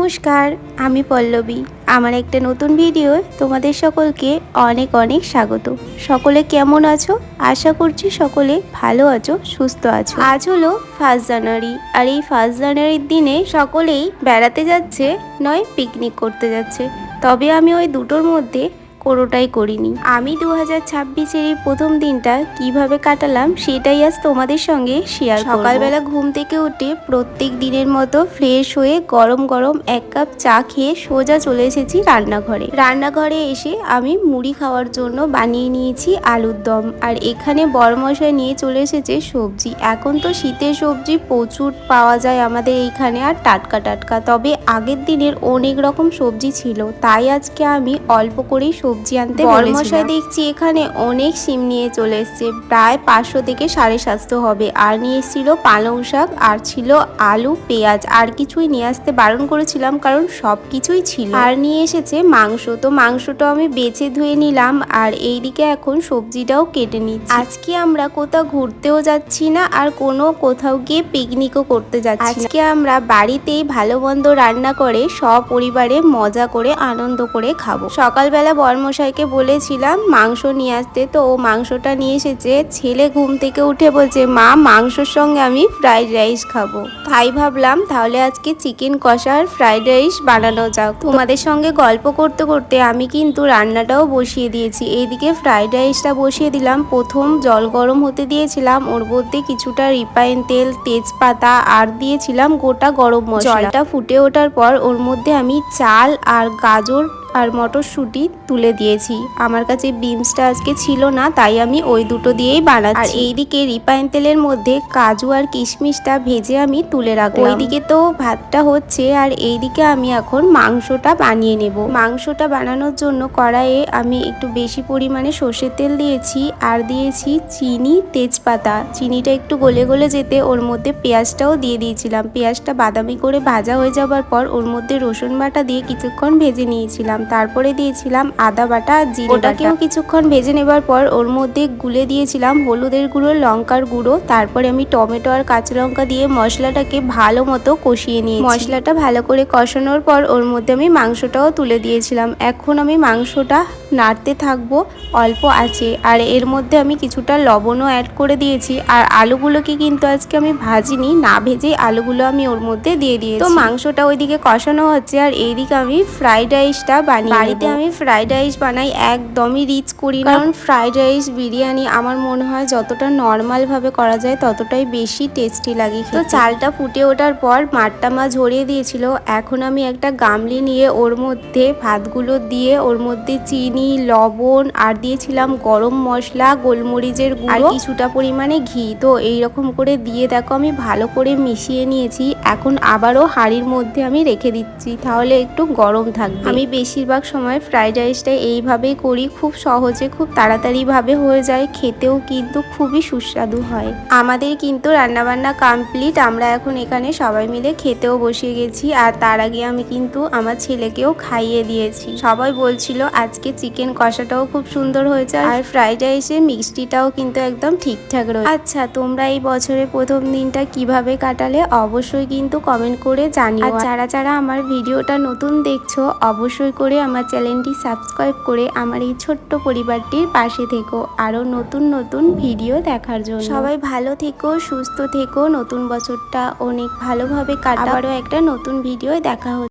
নমস্কার, আমি পল্লবী। আমার একটা নতুন ভিডিও তোমাদের সকলকে অনেক অনেক স্বাগত। সকলে কেমন আছো? আশা করছি সকলে ভালো আছো, সুস্থ আছো। আজ হলো ফার্স্ট জানুয়ারি, আর এই ফার্স্ট জানুয়ারির দিনে সকলেই বেড়াতে যাচ্ছে, নয় পিকনিক করতে যাচ্ছে। তবে আমি ওই দুটোর মধ্যে কোনোটাই করিনি। আমি দু হাজার ছাব্বিশের এই প্রথম দিনটা কীভাবে কাটালাম সেটাই আজ তোমাদের সঙ্গে শেয়ার সকালবেলা ঘুম থেকে উঠে প্রত্যেক দিনের মতো ফ্রেশ হয়ে গরম গরম এক কাপ চা খেয়ে সোজা চলে এসেছি রান্নাঘরে। রান্নাঘরে এসে আমি মুড়ি খাওয়ার জন্য বানিয়ে নিয়েছি আলুর দম। আর এখানে বড়মশাই নিয়ে চলে এসেছে সবজি। এখন তো শীতের সবজি প্রচুর পাওয়া যায় আমাদের এইখানে আর টাটকা টাটকা। তবে আগের দিনের অনেক রকম সবজি ছিল। তাই আজকে আমি অল্প করেই আনতে বড়মশাই দেখছি এখানে অনেক সিম নিয়ে চলে এসছে। প্রায় পাঁচশো থেকে সাড়ে সাতশো হবে। আর নিয়ে এসেছিল পালং শাক আর ছিল আলু পেঁয়াজ। আর কিছুই নিয়ে আসতে বারণ করেছিলাম কারণ সব কিছুই ছিল। আর নিয়ে এসেছে মাংস। তো মাংসটা আমি বেছে ধুয়ে নিলাম আর এইদিকে এখন সবজিটাও কেটে নিচ্ছি। আজকে আমরা কোথাও ঘুরতেও যাচ্ছি না আর কোনো কোথাও গিয়ে পিকনিকও করতে যাচ্ছি আজকে আমরা বাড়িতেই ভালো মন্দ রান্না করে সপরিবারে মজা করে আনন্দ করে খাব। সকালবেলা বর্মশাইকে বলেছিলাম, মাংস নিয়ে আসতে। তো ও মাংসটা নিয়ে এসেছে। ছেলে ঘুম থেকে উঠে বলছে, মা, মাংসর সঙ্গে আমি ফ্রাইড রাইস খাব। তাই ভাবলাম, তাহলে আজকে চিকেন কষা আর ফ্রাইড রাইস বানানো যাক। তোমাদের সঙ্গে গল্প করতে করতে আমি কিন্তু রান্নাটাও বসিয়ে দিয়েছি। এইদিকে ফ্রাইড রাইসটা বসিয়ে দিলাম। প্রথম জল গরম হতে দিয়েছিলাম। ওর মধ্যে কিছুটা রিফাইন তেল, তেজপাতা আর দিয়েছিলাম গোটা গরম মশলা। ফুটে ওঠার পর ওর মধ্যে আমি চাল আর গাজর আর মটরশুঁটি তুলে দিয়েছি। আমার কাছে বিনসটা আজকে ছিল না, তাই আমি ওই দুটো দিয়েই বানাচ্ছি। আর এইদিকে রিফাইন তেলের মধ্যে কাজু আর কিশমিশটা ভেজে আমি তুলে রাখব ওইদিকে তো ভাতটা হচ্ছে, আর এইদিকে আমি এখন মাংসটা বানিয়ে নেব। মাংসটা বানানোর জন্য কড়াইয়ে আমি একটু বেশি পরিমাণে সর্ষের তেল দিয়েছি, আর দিয়েছি চিনি তেজপাতা। চিনিটা একটু গলে গলে যেতে ওর মধ্যে পেঁয়াজটাও দিয়ে দিয়েছিলাম। পেঁয়াজটা বাদামি করে ভাজা হয়ে যাবার পর ওর মধ্যে রসুন বাটা দিয়ে কিছুক্ষণ ভেজে নিয়েছিলাম। তারপরে দিয়েছিলাম আদা বাটা, জিরে ওটাকেও কিছুক্ষণ ভেজে নেবার পর ওর মধ্যে গুলে দিয়েছিলাম হলুদের গুঁড়ো, লঙ্কার গুঁড়ো। তারপরে আমি টমেটো আর কাঁচা লঙ্কা দিয়ে মশলাটাকে ভালো মতো কষিয়ে নিয়ে মশলাটা ভালো করে কষানোর পর ওর মধ্যে আমি মাংসটাও তুলে দিয়েছিলাম। এখন আমি মাংসটা নাড়তে থাকব, অল্প আছে। আর এর মধ্যে আমি কিছুটা লবণও অ্যাড করে দিয়েছি। আর আলুগুলোকে কিন্তু আজকে আমি ভাজিনি, না ভেজেই আলুগুলো আমি ওর মধ্যে দিয়ে দিয়েছি। তো মাংসটা ওইদিকে কষানো হচ্ছে। আর এইদিকে আমি ফ্রাইড রাইসটা বানিয়ে বাড়িতে আমি ফ্রাইড রাইস বানাই একদমই রিচ করি কারণ ফ্রাইড রাইস বিরিয়ানি আমার মনে হয় যতটা নর্মাল ভাবে করা যায় ততটাই বেশি টেস্টি লাগে তো চালটা ফুটে ওঠার পর মাঠটা মা ঝরিয়ে দিয়েছিল। এখন আমি একটা গামলি নিয়ে ওর মধ্যে ভাতগুলো দিয়ে ওর মধ্যে চিনি লবণ আর দিয়েছিলাম গরম মশলা গোলমরিচের গুঁড়ো। আর কিছুটা পরিমাণে ঘি। তো এই রকম করে দিয়ে দেখো আমি ভালো করে মিশিয়ে নিয়েছি। এখন আবারও হাঁড়ির মধ্যে আমি রেখে দিচ্ছি। তাহলে একটু গরম থাকবে। আমি বেশিরভাগ সময় ফ্রাইড রাইসটা এইভাবেই করি। খুব সহজে, খুব তাড়াতাড়িভাবে হয়ে যায়। খেতেও কিন্তু খুবই সুস্বাদু হয়। আমাদের কিন্তু রান্নাবান্না কমপ্লিট আমরা এখন এখানে সবাই মিলে খেতেও বসে গেছি। আর তার আগে আমি কিন্তু আমার ছেলেকেও খাইয়ে দিয়েছি। সবাই বলছিল, আজকে চিকেন কষাটাও খুব সুন্দর হয়েছে। আর ফ্রাইড রাইসে মিষ্টিটাও কিন্তু একদম ঠিকঠাক রয়েছে আচ্ছা তোমরা এই বছরের প্রথম দিনটা কীভাবে কাটালে অবশ্যই কিন্তু কমেন্ট করে জানিও। আর যারা যারা আমার ভিডিওটা নতুন দেখছ, অবশ্যই করে আমার চ্যানেলটি সাবস্ক্রাইব করে আমার এই ছোট্ট পরিবারটির পাশে থেকো। আরও নতুন নতুন ভিডিও দেখার জন্য। সবাই ভালো থেকো সুস্থ থেকো। নতুন বছরটা অনেক ভালোভাবে কাটা আবারও একটা নতুন ভিডিও দেখা হচ্ছে।